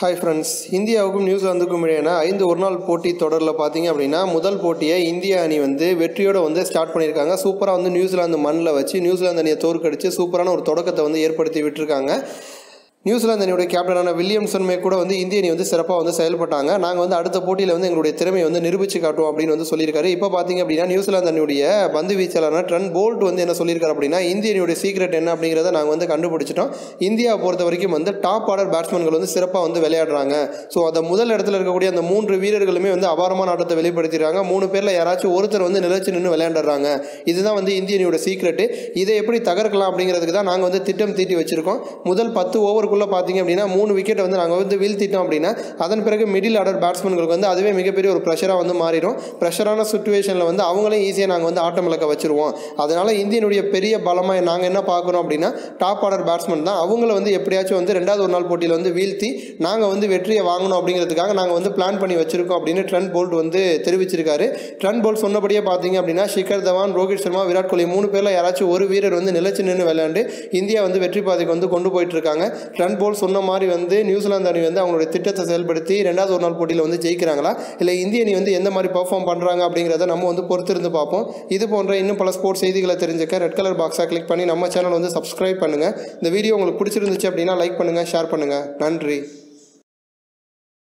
Hi friends இந்தியாவுக்கும் நியூசிலாந்துக்கும் இடையேனா ஐந்து ஒரு நாள் போட்டி தொடரில் பார்த்தீங்க அப்படின்னா முதல் போட்டியை இந்திய அணி வந்து வெற்றியோடு வந்து ஸ்டார்ட் பண்ணியிருக்காங்க. சூப்பராக வந்து நியூசிலாந்து மண்ணில் வச்சு நியூசிலாந்து அணியை தோற்கடித்து சூப்பரான ஒரு தொடக்கத்தை வந்து ஏற்படுத்தி விட்டுருக்காங்க. நியூசிலாந்து அணியுடைய கேப்டனான வில்லியம்சன்மே கூட வந்து இந்திய அணி வந்து சிறப்பாக வந்து செயல்பட்டாங்க. நாங்கள் வந்து அடுத்த போட்டியில் வந்து எங்களுடைய திறமையை வந்து நிரூபித்து காட்டுவோம் அப்படின்னு வந்து சொல்லியிருக்காரு. இப்போ பார்த்தீங்க அப்படின்னா நியூசிலாந்து அணியுடைய பந்து வீச்சாளரான ட்ரன் போல்ட் வந்து என்ன சொல்லியிருக்காரு அப்படின்னா இந்திய அணியுடைய சீக்ரெட் என்ன அப்படிங்கிறத நாங்கள் வந்து கண்டுபிடிச்சிட்டோம். இந்தியாவை பொறுத்த வரைக்கும் வந்து டாப் ஆர்டர் பேட்ஸ்மேன்கள் வந்து சிறப்பாக வந்து விளையாடுறாங்க. ஸோ அந்த முதல் இடத்துல இருக்கக்கூடிய அந்த மூன்று வீரர்களுமே வந்து அபாரமான ஆட்டத்தை வெளிப்படுத்திடுறாங்க. மூணு பேரில் யாராச்சும் ஒருத்தர் வந்து நிலைச்சு நின்று விளையாடுறாங்க இதுதான் வந்து இந்திய அணியோட சீக்ரெட்டு இதை எப்படி தகர்க்கலாம் அப்படிங்கிறதுக்கு தான் நாங்கள் வந்து திட்டம் தீட்டி வச்சிருக்கோம். முதல் பத்து ஓவர் ஓவருக்குள்ளே பார்த்தீங்க அப்படின்னா மூணு விக்கெட்டை வந்து நாங்கள் வந்து வீழ்த்திட்டோம் அப்படின்னா அதன் பிறகு மிடில் ஆர்டர் பேட்ஸ்மேன்களுக்கு வந்து அதுவே மிகப்பெரிய ஒரு ப்ரெஷராக வந்து மாறிடும். ப்ரெஷரான சுச்சுவேஷனில் வந்து அவங்களையும் ஈஸியாக நாங்கள் வந்து ஆட்டம் இழக்க வச்சுருவோம். அதனால் இந்தியனுடைய பெரிய பலமாக நாங்கள் என்ன பார்க்குறோம் அப்படின்னா டாப் ஆர்டர் பேட்ஸ்மேன் தான் அவங்கள வந்து எப்படியாச்சும் வந்து ரெண்டாவது ஒரு நாள் போட்டியில் வந்து வீழ்த்தி நாங்கள் வந்து வெற்றியை வாங்கணும் அப்படிங்கிறதுக்காக நாங்கள் வந்து பிளான் பண்ணி வச்சுருக்கோம் அப்படின்னு ட்ரெண்ட் போல்ட் வந்து தெரிவிச்சிருக்காரு. ட்ரெண்ட் போல்ட் சொன்னபடியே பார்த்தீங்க அப்படின்னா ஷிகர் தவான் ரோஹித் சர்மா விராட் கோலி மூணு பேரில் யாராச்சும் ஒரு வீரர் வந்து நிலச்சி நின்று விளையாண்டு இந்தியா வந்து வெற்றி பாதைக்கு வந்து கொண்டு போயிட்டு இருக்காங்க. ட்ரெண்ட் போல் சொன்ன மாதிரி வந்து நியூசிலாந்து அணி வந்து அவங்களுடைய திட்டத்தை செயல்படுத்தி ரெண்டாவது ஒரு நாள் போட்டியில் வந்து ஜெயிக்கிறாங்களா? இல்லை இந்திய அணி வந்து எந்த மாதிரி பர்ஃபார்ம் பண்ணுறாங்க அப்படிங்கிறத நம்ம வந்து பொறுத்திருந்து பார்ப்போம். இது போன்ற இன்னும் பல ஸ்போர்ட்ஸ் செய்திகளை தெரிஞ்சுக்க ரெட் கலர் பாக்ஸாக கிளிக் பண்ணி நம்ம சேனல் வந்து சப்ஸ்கிரைப் பண்ணுங்கள் இந்த வீடியோ உங்களுக்கு பிடிச்சிருந்துச்சு அப்படின்னா லைக் பண்ணுங்கள் ஷேர் பண்ணுங்கள் நன்றி.